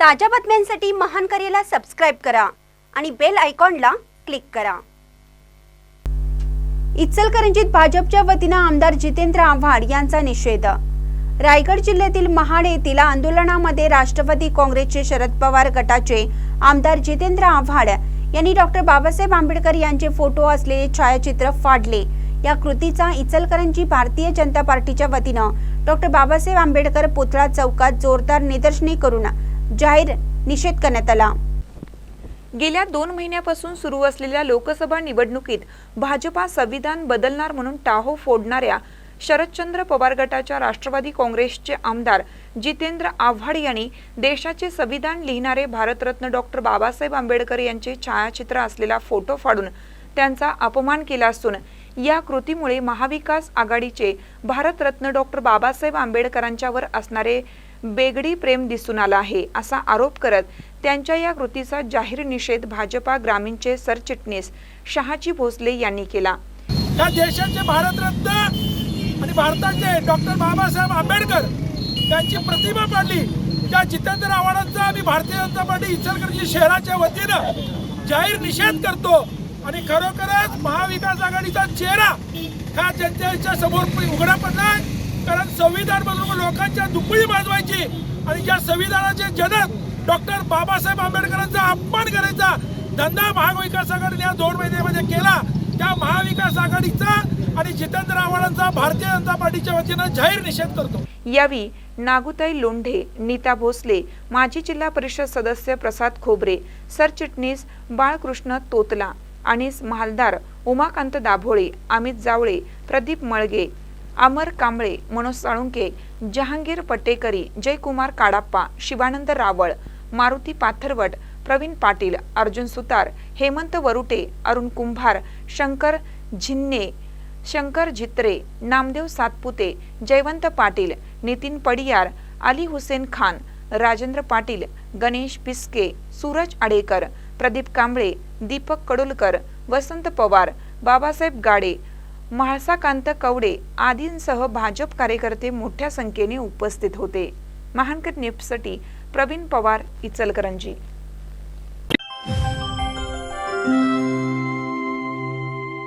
ताज्या बातम्यांसाठी महान करेला सबस्क्राईब करा आणि बेल आयकॉनला क्लिक करा. इचलकरंजीत भाजपच्या वतीनं आमदार जितेंद्र आव्हाड यांचा निषेध. रायगड जिल्ह्यातील महाड येथील आंदोलनामध्ये राष्ट्रवादी काँग्रेसचे शरद पवार गटाचे आमदार जितेंद्र आव्हाड यांनी डॉक्टर बाबासाहेब आंबेडकर यांचे फोटो असलेले छायाचित्र फाडले. या कृतीचा इचलकरंजी भारतीय जनता पार्टीच्या वतीनं डॉक्टर बाबासाहेब आंबेडकर पुतळा चौकात जोरदार निदर्शने करून जाहीर निषेध करण्यात आला. गेल्या दोन महिन्यापासून सुरू असलेल्या लोकसभा निवडणुकीत भाजपा संविधान बदलणार म्हणून टाहो फोडणाऱ्या शरदचंद्र पवार गटाच्या राष्ट्रवादी काँग्रेसचे आमदार जितेंद्र आव्हाड यांनी देशाचे संविधान लिहिणारे भारतरत्न डॉक्टर बाबासाहेब आंबेडकर यांचे छायाचित्र असलेला फोटो फाडून त्यांचा अपमान केला असून या कृतीमुळे महाविकास आघाडीचे भारतरत्न डॉक्टर बाबासाहेब आंबेडकरांच्यावर असणारे बेगडी प्रेम दिसून आला आहे असा आरोप करत त्यांच्या या कृतीचा जाहीर निषेध भाजपा ग्रामीणचे सरचिटणीस शहाजी भोसले यांनी केला. या देशाचे भारतरत्न आणि भारताचे डॉक्टर बाबासाहेब आंबेडकर त्यांची प्रतिमा पाडली. त्या जितेंद्र आव्हाडांचा आम्ही भारतीय जनता पार्टी इचलकरंजी शहराच्या वतीनं जाहीर निषेध करतो आणि खरोखरच महाविकास आघाडीचा चेहरा हा जनतेच्या समोर उघडा पडलाय. कारण संविधान बदलून लोकांच्या दुपळी वाजवायची आणि ज्या संविधानाचे जनक डॉक्टर बाबासाहेब आंबेडकरांचा अपमान करायचा धंदा महाविकास आघाडीने या दोन महिन्यामध्ये केला. त्या महाविकास आघाडीचा आणि जितेंद्र आव्हाडांचा भारतीय जनता पार्टीच्या वतीनं जाहीर निषेध करतो. यावेळी नागुताई लोंढे नीता भोसले माजी जिल्हा परिषद सदस्य प्रसाद खोबरे सरचिटणीस बाळकृष्ण तोतला अनिस महालदार उमाकांत दाभोळे अमित जावळे प्रदीप मळगे अमर कांबळे मनोज साळुंके जहांगीर पटेकरी जयकुमार काडाप्पा शिवानंद रावळ मारुती पाथरवट प्रवीण पाटील अर्जुन सुतार हेमंत वरुटे अरुण कुंभार शंकर झिन्ने शंकर झित्रे नामदेव सातपुते जयवंत पाटील नितीन पडियार अली हुसेन खान राजेंद्र पाटील गणेश पिस्के सूरज आडेकर प्रदीप कांबळे दीपक कडुलकर वसंत पवार बाबासाहेब गाडे म्हाळसाकांत कवडे आदींसह भाजप कार्यकर्ते मोठ्या संख्येने उपस्थित होते. महानकर न्यूजसाठी प्रवीण पवार इचलकरंजी